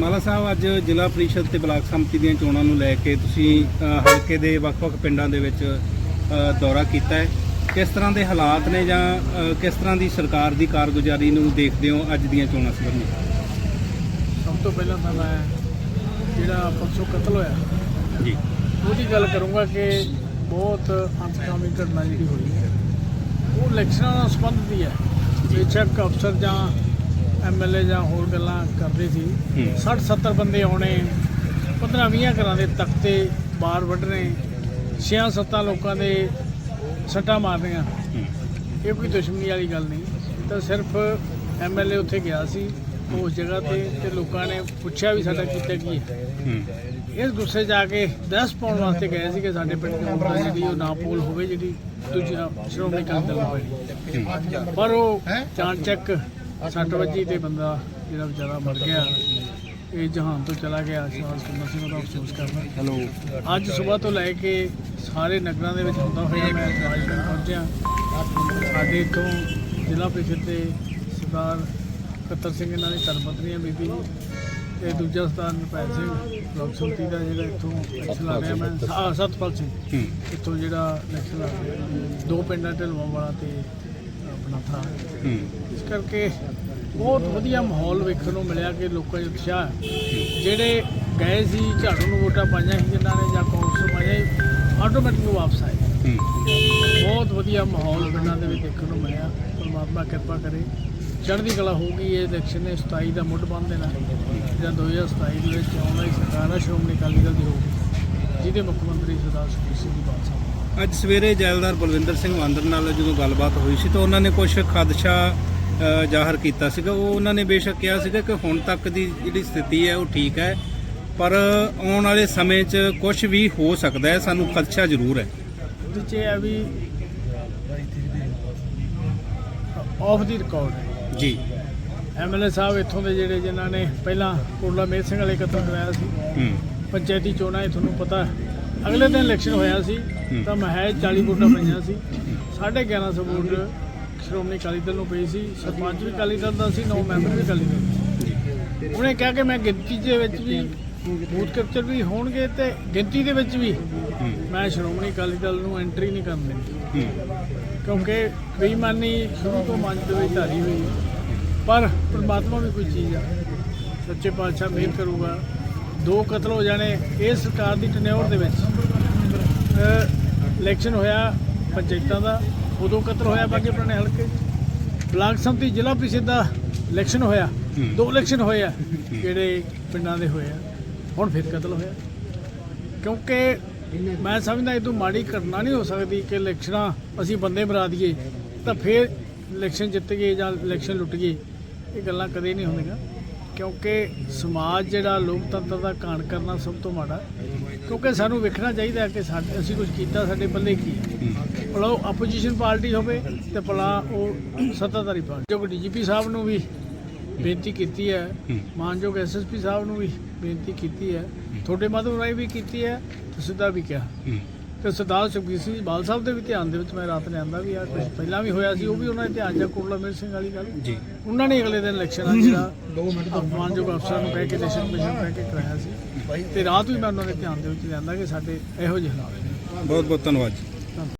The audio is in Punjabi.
ਮਾਲਾ ਸਾਹਿਬ ਅੱਜ ਜ਼ਿਲ੍ਹਾ ਪ੍ਰੀਸ਼ਦ ਤੇ ਬਲਾਕ ਸੰਮਤੀ ਦੀਆਂ ਚੋਣਾਂ ਨੂੰ ਲੈ ਕੇ ਤੁਸੀਂ ਹਲਕੇ ਦੇ ਵੱਖ-ਵੱਖ ਪਿੰਡਾਂ ਦੇ ਵਿੱਚ ਦੌਰਾ ਕੀਤਾ ਹੈ। ਕਿਸ ਤਰ੍ਹਾਂ ਦੇ ਹਾਲਾਤ ਨੇ ਜਾਂ ਕਿਸ ਤਰ੍ਹਾਂ ਦੀ ਸਰਕਾਰ ਦੀ ਕਾਰਗੁਜ਼ਾਰੀ ਨੂੰ ਦੇਖਦੇ ਹੋ ਅੱਜ ਦੀਆਂ ਚੋਣਾਂ ਸੰਬੰਧੀ? ਸਭ ਤੋਂ ਪਹਿਲਾਂ ਤਾਂ ਮੈਂ ਜਿਹੜਾ ਪਰਸੋਂ ਕਤਲ ਹੋਇਆ ਜੀ। ਉਹਦੀ ਗੱਲ ਕਰੂੰਗਾ ਕਿ ਬਹੁਤ ਅੰਤਕਾਮੀ ਘਟਨਾ ਜਿਹੜੀ ਹੋਈ ਹੈ। ਉਹ ਇਲੈਕਸ਼ਨਾਂ ਨਾਲ ਸੰਬੰਧਿਤ ਹੈ ਬੇਸ਼ੱਕ ਅਫਸਰ ਜਾਂ ਐਮਐਲਏ ਜਾਂ ਹੋਰ ਗੱਲਾਂ ਕਰਦੇ ਸੀ। ਹੂੰ। 60 70 ਬੰਦੇ ਆਉਣੇ 15 20 ਘਰਾਂ ਦੇ ਤਖਤੇ ਬਾਹਰ ਵੱਢਣੇ 6 7 ਲੋਕਾਂ ਦੇ ਸੱਟਾਂ ਮਾਰਨੀਆਂ। ਇਹ ਕੋਈ ਦੁਸ਼ਮਣੀ ਵਾਲੀ ਗੱਲ ਨਹੀਂ। ਤਾਂ ਸਿਰਫ ਐਮਐਲਏ ਉੱਥੇ ਗਿਆ ਸੀ ਉਸ ਜਗ੍ਹਾ ਤੇ ਤੇ ਲੋਕਾਂ ਨੇ ਪੁੱਛਿਆ ਵੀ ਸਾਡਾ ਕੀਤਾ ਕੀ ਹੈ। ਹੂੰ, ਇਸ ਗੁੱਸੇ ਆ ਕੇ ਦਸ ਪਾਉਣ ਵਾਸਤੇ ਗਏ ਸੀ ਕਿ ਸਾਡੇ ਪਿੰਡ ਦੀ ਜਿਹੜੀ ਉਹ ਨਾ ਪੋਲ ਹੋਵੇ ਜਿਹੜੀ ਦੂਜੀ ਸ਼੍ਰੋਮਣੀ ਅਕਾਲੀ ਦਲ ਨੂੰ ਹੋਏ ਪਰ ਉਹ ਚਾਣਚੱਕ ਸੱਟ ਵੱਜੀ ਤੇ ਬੰਦਾ ਜਿਹੜਾ ਵਿਚਾਰਾ ਮਰ ਗਿਆ। ਇਹ ਜਹਾਨ ਤੋਂ ਚਲਾ ਗਿਆ। ਸ਼ਾਸ ਕਰਨਾ ਸੀ ਉਹਦਾ ਅਫਸੋਸ ਕਰਨਾ ਹੈਲੋ ਅੱਜ ਸਵੇਰ ਤੋਂ ਲੈ ਕੇ ਸਾਰੇ ਨਗਰਾਂ ਦੇ ਵਿੱਚ ਹੁੰਦਾ ਹੋਇਆ ਮੈਂ ਰਾਜਪੁਰ ਪਹੁੰਚਿਆ। ਸਾਡੇ ਇੱਥੋਂ ਜ਼ਿਲ੍ਹਾ ਪ੍ਰੀਸ਼ਦ ਦੇ ਸਰਦਾਰ ਕੱਤਰ ਸਿੰਘ ਇਹਨਾਂ ਦੀ ਧਰਮਪਤਨੀ ਬੀਬੀ ਤੇ ਦੂਜਾ ਸਰਦਾਰ ਨਰਪੈਲ ਸਿੰਘ ਬਲਾਕ ਸੰਮਤੀ ਦਾ ਜਿਹੜਾ ਇੱਥੋਂ ਇਲੈਕਸ਼ਨ ਲੜ ਰਿਹਾ ਮੈਂ। ਆ, ਸਤਪਾਲ ਸਿੰਘ। ਇੱਥੋਂ ਜਿਹੜਾ ਇਲੈਕਸ਼ਨ ਰਿਹਾ। ਦੋ ਪਿੰਡਾਂ ਢਲਵਾਂ ਵਾਲਾ ਤੇ ਆਪਣਾ ਥਾਂ। ਹੂੰ, ਇਸ ਕਰਕੇ ਬਹੁਤ ਵਧੀਆ ਮਾਹੌਲ ਵੇਖਣ ਨੂੰ ਮਿਲਿਆ ਕਿ ਲੋਕਾਂ 'ਚ ਉਤਸ਼ਾਹ ਹੈ। ਜਿਹੜੇ ਗਏ ਸੀ ਝਾੜੂ ਨੂੰ ਵੋਟਾਂ ਪਾਈਆਂ ਸੀ ਜਿਨ੍ਹਾਂ ਨੇ ਜਾਂ ਕਾਂਗਰਸ ਨੂੰ ਪਾਈਆਂ ਆਟੋਮੈਟਿਕ ਵਾਪਸ ਆਏ। ਹੂੰ, ਬਹੁਤ ਵਧੀਆ ਮਾਹੌਲ ਪਿੰਡਾਂ ਦੇ ਵਿੱਚ ਦੇਖਣ ਨੂੰ ਮਿਲਿਆ। ਪਰਮਾਤਮਾ ਕਿਰਪਾ ਕਰੇ। ਚੜ੍ਹਦੀ ਕਲਾ ਹੋਊਗੀ ਇਹ ਇਲੈਕਸ਼ਨ ਨੇ 27 ਦਾ ਮੁੱਢ ਬੰਨ ਦੇਣਾ। ਜਾਂ 2027 ਦੇ ਵਿੱਚ ਆਉਣ ਵਾਲੀ ਸਰਕਾਰ ਆ ਸ਼੍ਰੋਮਣੀ ਅਕਾਲੀ ਦਲ ਦੀ ਹੋਊਗੀ। ਜਿਹਦੇ ਮੁੱਖ ਮੰਤਰੀ ਸਰਦਾਰ ਸੁਖਬੀਰ ਸਿੰਘ ਦੀ ਬਾਤ ਸਾਹਿਬ ਅੱਜ ਸਵੇਰੇ ਜੈਲਦਾਰ ਬਲਵਿੰਦਰ ਸਿੰਘ ਵਾਂਦਰ ਨਾਲ ਜਦੋਂ ਗੱਲਬਾਤ ਹੋਈ ਸੀ ਤਾਂ ਉਹਨਾਂ ਨੇ ਕੁਝ ਖਦਸ਼ਾ ਜ਼ਾਹਰ ਕੀਤਾ ਸੀਗਾ। ਉਹ ਉਹਨਾਂ ਨੇ ਬੇਸ਼ੱਕ ਕਿਹਾ ਸੀਗਾ ਕਿ ਹੁਣ ਤੱਕ ਦੀ ਜਿਹੜੀ ਸਥਿਤੀ ਹੈ ਉਹ ਠੀਕ ਹੈ ਪਰ ਆਉਣ ਵਾਲੇ ਸਮੇਂ 'ਚ ਕੁਝ ਵੀ ਹੋ ਸਕਦਾ ਹੈ ਸਾਨੂੰ ਖਦਸ਼ਾ ਜ਼ਰੂਰ ਹੈ। ਉਹਦੇ 'ਚ ਇਹ ਹੈ ਵੀ ਆਫ ਦੀ ਰਿਕਾਰਡ ਹੈ। ਜੀ। ਐਮਐਲਏ ਸਾਹਿਬ ਇੱਥੋਂ ਦੇ ਜਿਹੜੇ ਜਿਨ੍ਹਾਂ ਨੇ ਪਹਿਲਾਂ ਕੋਟਲਾ ਮੇਰ ਸਿੰਘ ਵਾਲੇ ਕਤਲ ਕਰਾਇਆ ਸੀ ਹੂੰ। ਪੰਚਾਇਤੀ ਚੋਣਾਂ ਇਹ ਤੁਹਾਨੂੰ ਪਤਾ ਅਗਲੇ ਦਿਨ ਇਲੈਕਸ਼ਨ ਹੋਇਆ ਸੀ ਤਾਂ ਮਹਿਜ 40 ਵੋਟਾਂ ਪਈਆਂ ਸੀ। 1150 ਵੋਟ ਸ਼੍ਰੋਮਣੀ ਅਕਾਲੀ ਦਲ ਨੂੰ ਪਈ ਸੀ ਸਰਪੰਚ ਵੀ ਅਕਾਲੀ ਦਲ ਦਾ ਸੀ ਨੌ ਮੈਂਬਰ ਵੀ ਅਕਾਲੀ ਦਲ। ਉਹਨੇ ਕਿਹਾ ਕਿ ਮੈਂ ਗਿਣਤੀ ਦੇ ਵਿੱਚ ਵੀ ਬੂਥ ਕੈਪਚਰ ਵੀ ਹੋਣਗੇ ਤੇ ਗਿਣਤੀ ਦੇ ਵਿੱਚ ਵੀ ਮੈਂ ਸ਼੍ਰੋਮਣੀ ਅਕਾਲੀ ਦਲ ਨੂੰ ਐਂਟਰੀ ਨਹੀਂ ਕਰਨ ਦੇਣੀ ਕਿਉਂਕਿ ਬੇਈਮਾਨੀ ਸ਼ੁਰੂ ਤੋਂ ਮਨ ਦੇ ਵਿੱਚ ਧਾਰੀ ਹੋਈ ਪਰ ਪਰਮਾਤਮਾ ਵੀ ਕੋਈ ਚੀਜ਼ ਆ। ਸੱਚੇ ਪਾਤਸ਼ਾਹ ਮਿਹਰ ਕਰੂਗਾ। ਦੋ ਕਤਲ ਹੋ ਜਾਣੇ ਇਹ ਸਰਕਾਰ ਦੀ ਟਨਿਓਰ ਦੇ ਵਿੱਚ ਇਲੈਕਸ਼ਨ ਹੋਇਆ ਪੰਚਾਇਤਾਂ ਦਾ ਉਦੋਂ ਕਤਲ ਹੋਇਆ ਬਾਕੀ ਪੁਰਾਣੇ ਹਲਕੇ। ਬਲਾਕ ਸੰਮਤੀ ਜ਼ਿਲ੍ਹਾ ਪ੍ਰੀਸ਼ਦ ਦਾ ਇਲੈਕਸ਼ਨ ਹੋਇਆ। ਦੋ ਇਲੈਕਸ਼ਨ ਹੋਏ ਆ ਜਿਹੜੇ ਪਿੰਡਾਂ ਦੇ ਹੋਏ ਆ ਹੁਣ ਫਿਰ ਕਤਲ ਹੋਇਆ ਕਿਉਂਕਿ ਮੈਂ ਸਮਝਦਾ ਇਹ ਤੋਂ ਮਾੜੀ ਘਟਨਾ ਨਹੀਂ ਹੋ ਸਕਦੀ ਕਿ ਇਲੈਕਸ਼ਨਾਂ ਅਸੀਂ ਬੰਦੇ ਮਰਾ ਦਈਏ ਤਾਂ ਫਿਰ ਇਲੈਕਸ਼ਨ ਜਿੱਤ ਗਏ ਜਾਂ ਇਲੈਕਸ਼ਨ ਲੁੱਟ ਗਏ ਇਹ ਗੱਲਾਂ ਕਦੇ ਨਹੀਂ ਹੁੰਦੀਆਂ ਕਿਉਂਕਿ ਸਮਾਜ ਜਿਹੜਾ ਲੋਕਤੰਤਰ ਦਾ ਘਾਣ ਕਰਨਾ ਸਭ ਤੋਂ ਮਾੜਾ ਕਿਉਂਕਿ ਸਾਨੂੰ ਵੇਖਣਾ ਚਾਹੀਦਾ ਕਿ ਸਾਡੇ ਅਸੀਂ ਕੁਝ ਕੀਤਾ ਸਾਡੇ ਪੱਲੇ ਕੀ ਭਲਾ ਉਹ ਆਪੋਜੀਸ਼ਨ ਪਾਰਟੀ ਹੋਵੇ ਤੇ ਭਲਾ ਉਹ ਸੱਤਾਧਾਰੀ ਪਾਰਟੀ। ਜੋ ਡੀਜੀਪੀ ਸਾਹਿਬ ਨੂੰ ਵੀ ਬੇਨਤੀ ਕੀਤੀ ਹੈ। ਮਾਨਯੋਗ ਐਸਐਸਪੀ ਸਾਹਿਬ ਨੂੰ ਵੀ ਬੇਨਤੀ ਕੀਤੀ ਹੈ। ਤੁਹਾਡੇ ਮਾਧਵ ਰਾਏ ਵੀ ਕੀਤੀ ਹੈ ਤੇ ਸਿੱਧਾ ਵੀ ਕਿਹਾ। ਤੇ ਸਰਦਾਰ ਸੁਖਬੀਰ ਸਿੰਘ ਬਾਲ ਸਾਹਿਬ ਦੇ ਵੀ ਧਿਆਨ ਦੇ ਵਿੱਚ ਮੈਂ ਰਾਤ ਨੇ ਆਂਦਾ ਵੀ ਆ ਕੁਝ ਪਹਿਲਾਂ ਵੀ ਹੋਇਆ ਸੀ ਉਹ ਵੀ ਉਹਨਾਂ ਦੇ ਧਿਆਨ ਜਾਂ ਕੋਟਲਾ ਮੇਰ ਸਿੰਘ ਵਾਲੀ ਗੱਲ। ਜੀ। ਉਹਨਾਂ ਨੇ ਅਗਲੇ ਦਿਨ ਇਲੈਕਸ਼ਨ ਆ ਜਿਹੜਾ 2 ਮਿੰਟ ਮਾਨਯੋਗ ਅਫਸਰ ਨੂੰ ਕਹਿ ਕੇ ਇਲੈਕਸ਼ਨ ਕਮਿਸ਼ਨ ਕਹਿ ਕੇ ਕਰਾਇਆ ਸੀ। ਤੇ ਰਾਤ ਵੀ ਮੈਂ ਉਹਨਾਂ ਦੇ ਧਿਆਨ ਦੇ ਵਿੱਚ ਲਿਆਂਦਾ ਕਿ ਸਾਡੇ ਇਹੋ ਜਿਹੇ ਹਾਲਾਤ ਨੇ। ਬਹੁਤ ਬਹੁਤ ਧੰਨਵਾਦ ਜੀ।